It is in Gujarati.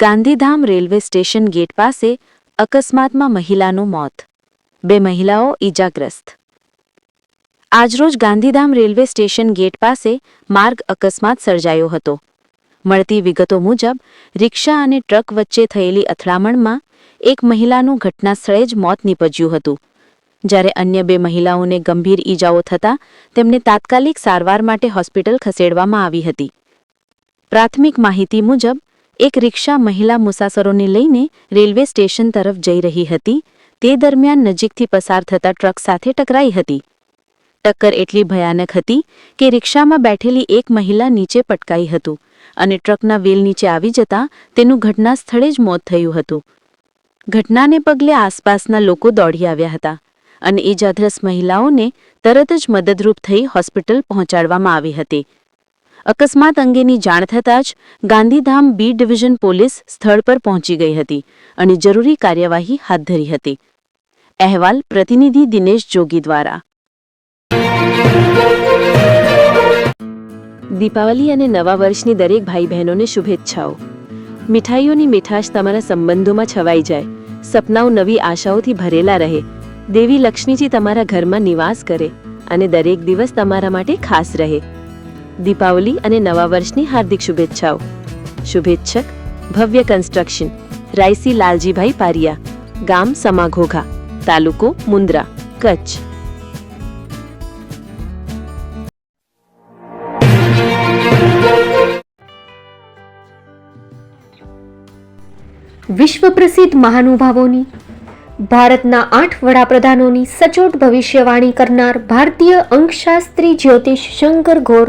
ગાંધીધામ રેલવે સ્ટેશન ગેટ પાસે અકસ્માતમાં મહિલાનું મોત. બે મહિલાઓ ઈજાગ્રસ્ત. આજરોજ ગાંધીધામ રેલવે સ્ટેશન ગેટ પાસે માર્ગ અકસ્માત સર્જાયો હતો. મળતી વિગતો મુજબ, રિક્ષા અને ટ્રક વચ્ચે થયેલી અથડામણમાં એક મહિલાનું ઘટનાસ્થળે જ મોત નીપજ્યું હતું. જ્યારે અન્ય બે મહિલાઓને ગંભીર ઈજાઓ થતાં તેમને તાત્કાલિક સારવાર માટે હોસ્પિટલ ખસેડવામાં આવી હતી. પ્રાથમિક માહિતી મુજબ એક રિક્ષા મહિલા મુસાફરોને લઈને રેલવે સ્ટેશન તરફ જઈ રહી હતી. તે દરમિયાન નજીકથી પસાર થતા ટ્રક સાથે ટકરાઈ હતી. ટક્કર એટલી ભયાનક હતી કે રિક્ષામાં બેઠેલી એક મહિલા નીચે પટકાઈ હતું અને ટ્રકના વ્હીલ નીચે આવી જતાં તેનું ઘટના સ્થળે જ મોત થયું હતું. ઘટનાને પગલે આસપાસના લોકો દોડી આવ્યા હતા અને ઈજાગ્રસ્ત મહિલાઓને તરત જ મદદરૂપ થઈ હોસ્પિટલ પહોંચાડવામાં આવી હતી. અકસ્માત અંગેની જાણ થતાં જ ગાંધીધામ બી ડિવિઝન પોલીસ સ્થળ પર પહોંચી ગઈ હતી અને જરૂરી કાર્યવાહી હાથ ધરી હતી. અહેવાલ પ્રતિનિધિ દિનેશ જોગી દ્વારા. દીપાવલી અને નવા વર્ષની દરેક ભાઈ બહેનોને શુભેચ્છાઓ. મીઠાઈઓની મીઠાશ તમારા સંબંધોમાં છવાઈ જાય. સપનાઓ નવી આશાઓથી ભરેલા રહે. દેવી લક્ષ્મીજી તમારા ઘરમાં નિવાસ કરે અને દરેક દિવસ તમારા માટે ખાસ રહે. દીપાવલી અને નવા વર્ષની હાર્દિક શુભેચ્છાઓ. શુભેચ્છક, ભવ્ય કન્સ્ટ્રક્શન રાયસી લાલજીભાઈ પારિયા, ગામ સમાઘોઘા, તાલુકો મુન્દ્રા કચ્છ. વિશ્વ પ્રસિદ્ધ મહાનુભાવોની, ભારતના આઠ વડાપ્રધાનોની સચોટ ભવિષ્યવાણી કરનાર ભારતીય અંકશાસ્ત્રી જ્યોતિષ શંકર ઘોર